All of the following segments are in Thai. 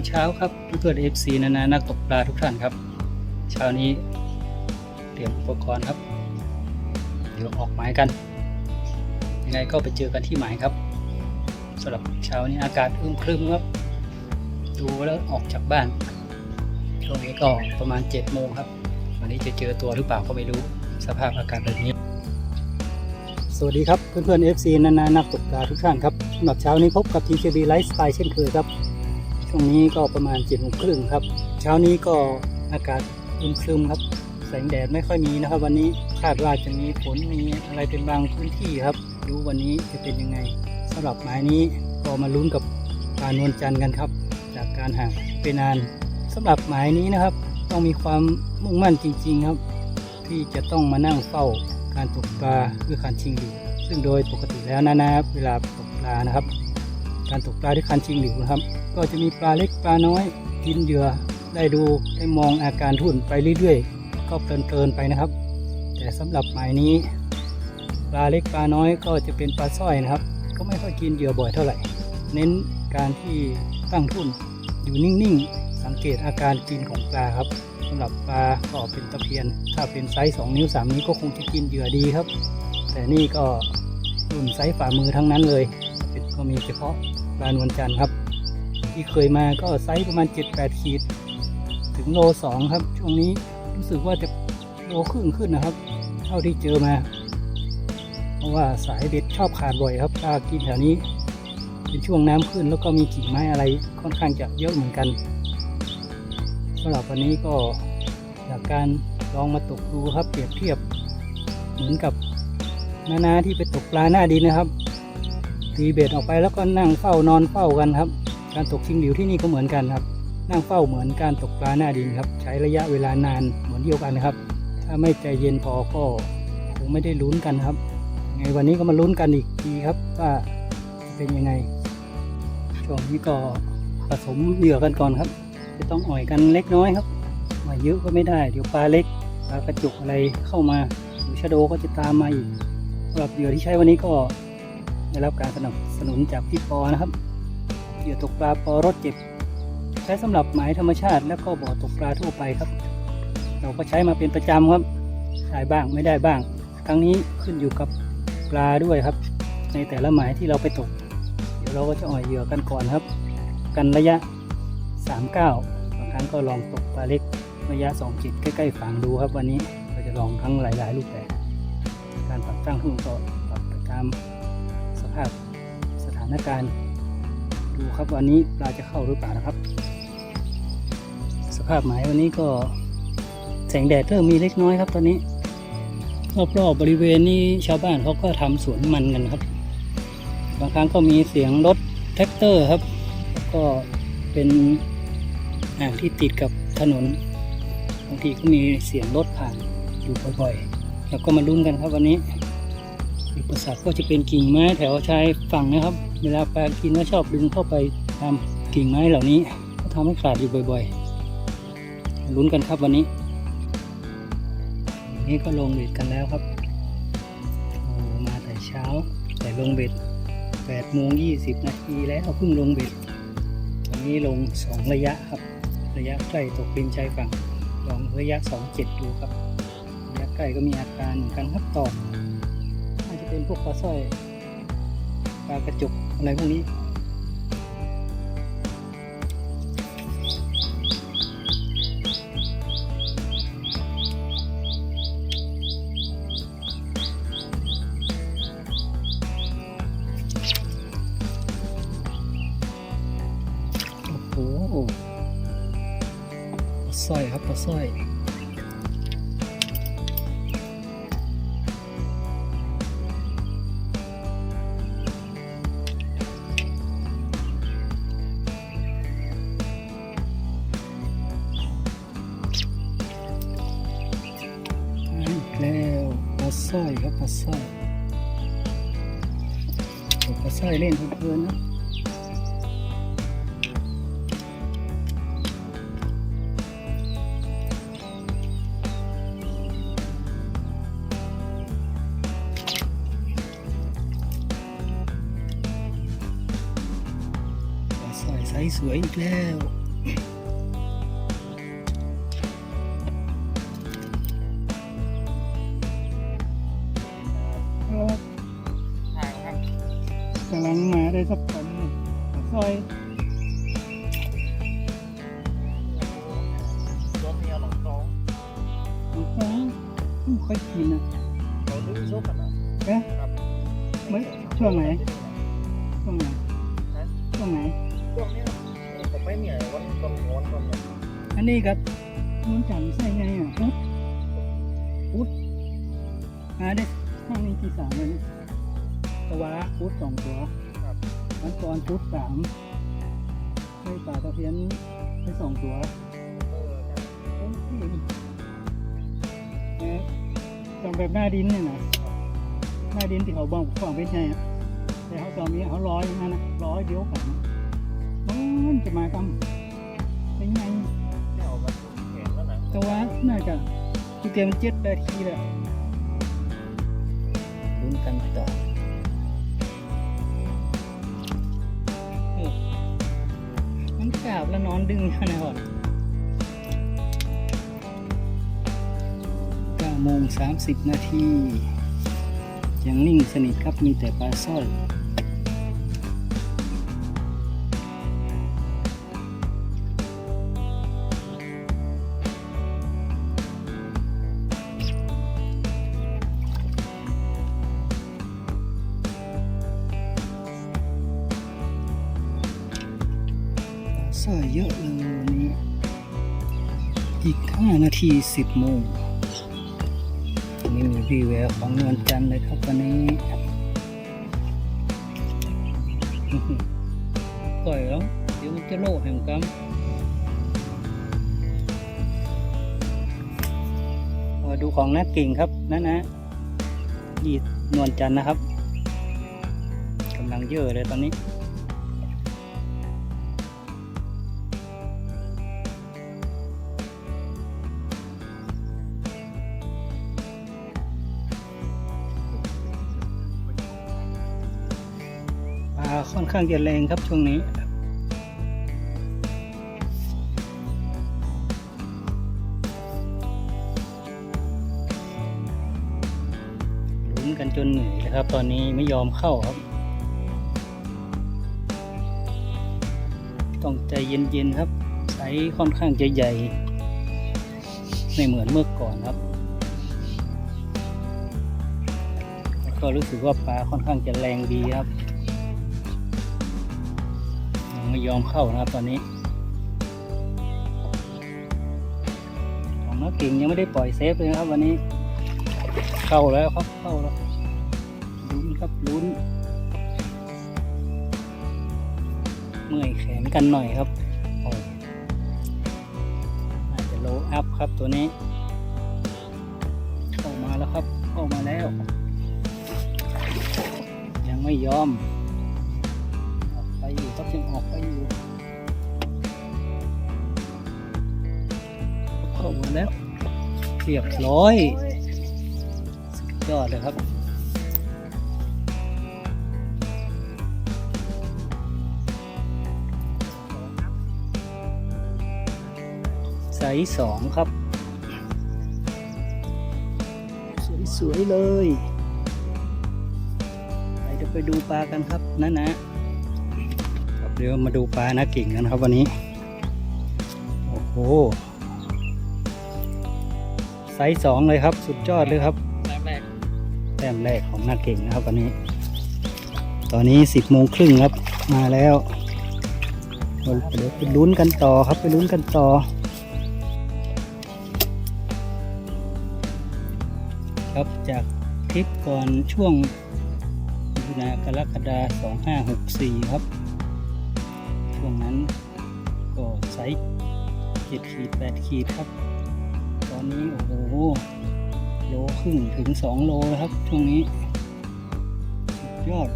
ามเช้าครับเพื่อนเอฟซีนานานักตกปลาทุกท่านครับ เช้านี้เตรียมอุปกรณ์ครับ เดี๋ยวออกหมายกัน ยังไงก็ไปเจอกันที่หมายครับสำหรับเช้านี้อากาศอึมครึมครับ ดูแล้วออกจากบ้านช่วงนี้ก็ประมาณ7จ็ดโมงครับ วันนี้จะเจอตัวหรือเปล่าก็ไม่รู้สภาพอากาศแบบนี้ สวัสดีครับเพื่อนๆ FC นานานักตกปลาทุกท่านครับสำหรับเช้านี้พบกับ TKB Lifestyle เช่นเคยครับ ช่วงนี้ก็ประมาณ7จ็ดโมงครึ่งครับ เช้านี้ก็อากาศอึมครึมครับ แสงแดดไม่ค่อยมีนะครับ วันนี้คาดว่าจะมีฝนมีอะไรเป็นบางพื้นที่ครับ ดูวันนี้จะเป็นยังไงสำหรับหมายนี้ก็มาลุ้นกับปลานวลจันทร์กันครับ จากการห่างไปนานสำหรับหมายนี้นะครับ ต้องมีความมุ่งมั่นจริง ๆครับ ที่จะต้องมานั่งเฝ้าการตกปลาด้วยคันชิงหลิวซึ่งโดยปกติแล้วนะนะครับเวลาตกปลานะครับ การตกปลาด้วยคันชิงหลิวนะครับ ก็จะมีปลาเล็กปลาน้อยกินเหยื่อได้ดูได้มองอาการทุ่นไปเรื่อยๆ ก็เพลินๆไปนะครับ แต่สำหรับหมายนี้ ปลาเล็กปลาน้อยก็จะเป็นปลาสร้อยนะครับ ก็ไม่ค่อยกินเหยื่อบ่อยเท่าไหร่ เน้นการที่ตั้งทุ่นอยู่นิ่งๆ สังเกตอาการกินของปลาครับสำหรับปลาก็เป็นตะเพียน ถ้าเป็นไซส์2นิ้ว3นิ้วก็คงจะกินเหยื่อดีครับ แต่นี่ก็รุ่นไซส์ฝ่ามือทั้งนั้นเลย ก็มีเฉพาะ ปลานวลจันทร์ครับ ที่เคยมาก็ไซส์ประมาณ 7-8 ขีด ถึงโล2ครับ ช่วงนี้รู้สึกว่าจะโลครึ่งขึ้นนะครับ เท่าที่เจอมา เพราะว่าสายเบ็ดชอบขาดบ่อยครับปลากินแถวนี้ เป็นช่วงน้ำขึ้นแล้วก็มีกิ่งไม้อะไรค่อนข้างจะเยอะเหมือนกันสำหรับวันนี้ก็จากการลองมาตกดูครับเปรียบเทียบ เหมือนกับนานาที่ไปตกปลาหน้าดินนะครับ ตีเบ็ดออกไปแล้วก็นั่งเฝ้านอนเฝ้ากันครับ การตกชิงหลิวที่นี่ก็เหมือนกันครับ นั่งเฝ้าเหมือนการตกปลาหน้าดินครับ ใช้ระยะเวลานานเหมือนเดียวกันนะครับ ถ้าไม่ใจเย็นพอก็คงไม่ได้ลุ้นกันครับไงวันนี้ก็มาลุ้นกันอีกทีครับว่าเป็นยังไงช่วงนี้ก็ผสมเหยื่อกันก่อนครับ จะต้องอ่อยกันเล็กน้อยครับอ่อยเยอะก็ไม่ได้เดี๋ยวปลาเล็กปลากระจุกอะไรเข้ามาหรือชะโดก็จะตามมาอีกสำหรับเหยื่อที่ใช้วันนี้ก็ ได้รับการสนับสนุนจากพี่ปอนะครับเหยื่อตกปลาปอรถเจ็บ ใช้สำหรับหมายธรรมชาติ แล้วก็บ่อตกปลาทั่วไปครับ เราก็ใช้มาเป็นประจำครับได้บ้างไม่ได้บ้าง ครั้งนี้ขึ้นอยู่กับปลาด้วยครับ ในแต่ละหมายที่เราไปตก เดี๋ยวเราก็จะอ่อยเหยื่อกันก่อนครับ กันระยะ 39บางครั้งก็ลองตกปลาเล็กระยะ2จิตใกล้ๆฝั่งดูครับวันนี้เราจะลองทั้งหลาย ๆ รูปแบบการปรับตั้งทุ่นก็ปรับไปตามานการณ์ ดูครับวันนี้ปลาจะเข้าหรือเปล่านะครับ สภาพหมายวันนี้ก็แสงแดดเริ่มมีเล็กน้อยครับ ตอนนี้รอบๆบริเวณนี้ชาวบ้านเขาก็ทำสวนมันกันครับ บางครั้งก็มีเสียงรถแท็กเตอร์ครับแล้วก็เป็นอ่างที่ติดกับถนนบางทีก็มีเสียงรถผ่านอยู่บ่อยๆแล้วก็มาลุ้นกันครับวันนี้ อุปสรรคก็จะเป็นกิ่งไม้แถวชายฝั่งนะครับ เวลาปลากินก็ชอบดึงเข้าไปตามกิ่งไม้เหล่านี้ ก็ทำให้ขาดอยู่บ่อยๆ ลุ้นกันครับวันนี้นนี้ก็ลงเบ็ดกันแล้วครับโอ้มาแต่เช้า แต่ลงเบ็ด8โมง20 นาทีแล้วเพิ่งลงเบ็ดวันนี้ลง 2 ระยะครับ ระยะใกล้ตกริมชายฝั่งลองระยะ 27 ดูครับ ระยะใกล้ก็มีอาการเหมือนกันครับตอบน่าจะ เป็นพวกปลาสร้อยปลากระจุกอะไรพวกนี้โอ้โหปลาสร้อยครับปลาสร้อย ปลาสร้อยโอ้ปลาสร้อยเล่นเพลินๆนะปลาสร้อยไซส์สวยอีกแล้ว กำลังมาได้สักคนหนึ่งซอยรถเมียหลงตรงหมูฟ้าไม่ค่อยกินอะเราดูซุปกันนะเอ๊ะครับไม่ช่วงไหนช่วงไหนช่วงไหนช่วงนี้ผมไม่เหนื่อยวันตอนร้อนตอนเนี่ยอันนี้ครับนวลจันทร์ใส่ไงอะพุดพุดมาได้ห้างนี้กี่สามเลย นะตะวะพุดสองตัวครับวันก่อนพุดสามให้ปลาตะเพียนไปสองตัวเออครับโอเคเอ๊ะจองแบบหน้าดินเนี่ยนะหน้าดินที่เขาบอกของเป็นไงอะแต่เขาจองนี้เขาร้อยนั่นนะร้อยเดียวกันมันจะมากำเป็นไงเที่ยวกันเห็นแล้วนะแต่ว่าน่าจะคือเตรียมเจ็ดนาทีแหละลุ้นกันต่อ กราบแล้วนอนดึงอยู่นะก่อนเก้าโมงสามสิบนาที ยังนิ่งสนิทครับมีแต่ปลาสร้อย เยอะเลยวันนี้ อีก 5 นาที 10 โมงนี่มีวีแววของนวลจันทร์เลยครับวันนี้ปล่อยแล้วเดี๋ยวมันจะโลแห่งกรรมมาดูของนักกิ่งครับนั่นนะยีดนวลจันทร์นะครับกำลังเยอะเลยตอนนี้ ข้างจะแรงครับช่วงนี้ลุ้นกันจนเหนื่อยเลยครับ ตอนนี้ไม่ยอมเข้าครับ ต้องใจเย็นๆครับไซส์ค่อนข้างจะใหญ่ ไม่เหมือนเมื่อก่อนครับแล้วก็รู้สึกว่าปลาค่อนข้างจะแรงดีครับ ไม่ยอมเข้านะครับตอนนี้ของนักเก่งยังไม่ได้ปล่อยเซฟเลยนะครับ วันนี้ เข้าแล้วครับเข้าแล้วลุ้นครับลุ้น เมื่อยแขนกันหน่อยครับโอ้น่าจจะโลอัพครับตัวนี้ เข้ามาแล้วครับ เข้ามาแล้ว ยังไม่ยอม ออกไปอยู่เข้ามาแล้วเรียบร้อยสุดยอดเลยครับไซส์สองครับ สวย ๆ เลยไปเดี๋ยวไปดูปลากันครับนะนะ เดี๋ยวมาดูปลานะกิ่งกันครับวันนี้ โอ้โห ไซส์สองเลยครับ สุดยอดเลยครับแรกแรก แต้มแรกของนาเก่งนะครับวันนี้ ตอนนี้สิบโมงครึ่งครับ มาแล้วเดี๋ยวไปลุ้นกันต่อครับไปลุ้นกันต่อ ครับจากคลิปก่อนช่วงมิถุนากรกฎาสองห้าหกสี่ครับ ช่วงนั้นก็ไซส์เจ็ดขีดแปดขีดครับ ตอนนี้โอ้โหโลครึ่งถึงสองโลแล้วครับช่วงนี้สุดยอด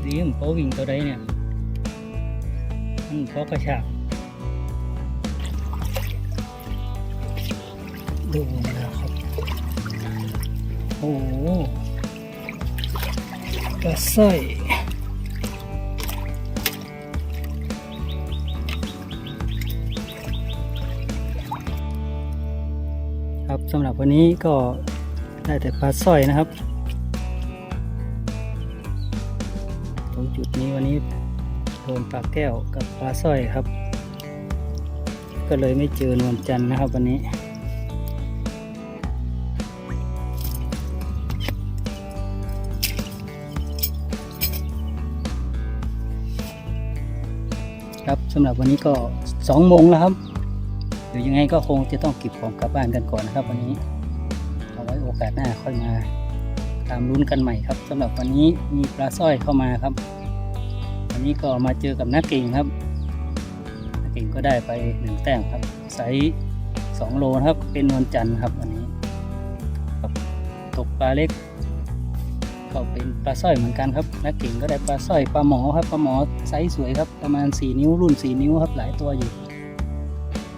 เรียมโปวิ่งตัวใดเนี่ยมันเพราะกระชากดูแล้วครับ โอ้โหกระส สำหรับวันนี้ก็ได้แต่ปลาสร้อยนะครับ ตรงจุดนี้วันนี้โดนปลาแก้วกับปลาสร้อยครับ ก็เลยไม่เจอนวลจันทร์นะครับ วันนี้ครับสำหรับวันนี้ก็สองโมงแล้วครับ ดี๋ยวยังไงก็คงจะต้องเก็บของกลับบ้านกันก่อนนะครับ วันนี้เอาไว้โอกาสหน้าค่อยมาตามลุ้นกันใหม่ครับสำหรับวันนี้มีปลาสร้อยเข้ามาครับ วันนี้ก็มาเจอกับนักเก่งครับนักเก่งก็ได้ไปหนึ่งแต้มครับไซส์สองโลครับเป็นนวลจันทร์ครับวันนี้ตกปลาเล็กก็เป็นปลาสร้อยเหมือนกันครับนักเก่งก็ได้ปลาสร้อยปลาหมอครับปลาหมอไซส์สวยครับประมาณ 4 นิ้วรุ่น 4 นิ้วครับหลายตัวอยู่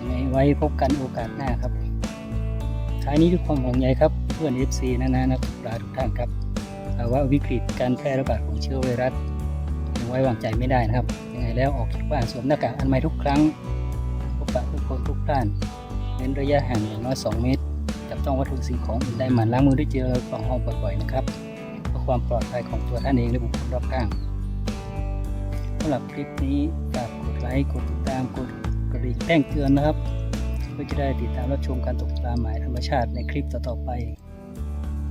ยังไงไว้พบกันโอกาสหน้าครับ ท้ายนี้ด้วยความห่วงใยครับ เพื่อน FC นานานักตกปลาทุกท่านครับภาวะวิกฤตการแพร่ระบาดของเชื้อไวรัสยังไว้วางใจไม่ได้นะครับ ยังไงแล้วออกจากบ้านสวมหน้ากากอนามัยทุกครั้งพบปะผู้คนทุกท่านเว้นระยะห่างอย่างน้อย 2 เมตร จับต้องวัตถุสิ่งของอื่นได้หมั่นล้างมือด้วยเจลแอลกอฮอล์บ่อยๆนะครับเพื่อความปลอดภัยของตัวท่านเองและบุคคลรอบข้างสำหรับคลิปนี้ฝากกดไลค์กดติดตามกด ระดิ่งแจ้งเตือนนะครับเพื่อจะได้ติดตามรับชมการตกปลาหมายธรรมชาติในคลิปต่อๆไป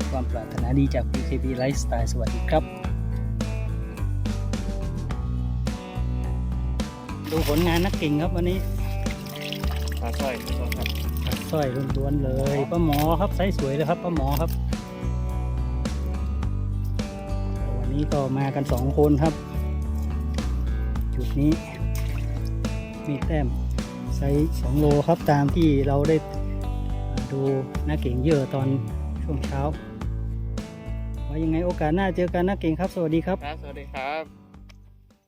ความปรารถนาดีจาก PKB Lifestyle สวัสดีครับ ดูผลงานนักเก่งครับวันนี้ปลาสร้อยครับสร้อยล้วนๆเลยป้าหมอครับไซส์สวยเลยครับป้าหมอครับ วันนี้ก็มากันสองคนครับ จุดนี้มีแต้ม ไซส์สองโลครับตามที่เราได้ดูนักเก่งเยอะตอนช่วงเช้า ว่ายังไงโอกาสหน้าเจอกันนักเก่งครับ สวัสดีครับ ครับ สวัสดีครับ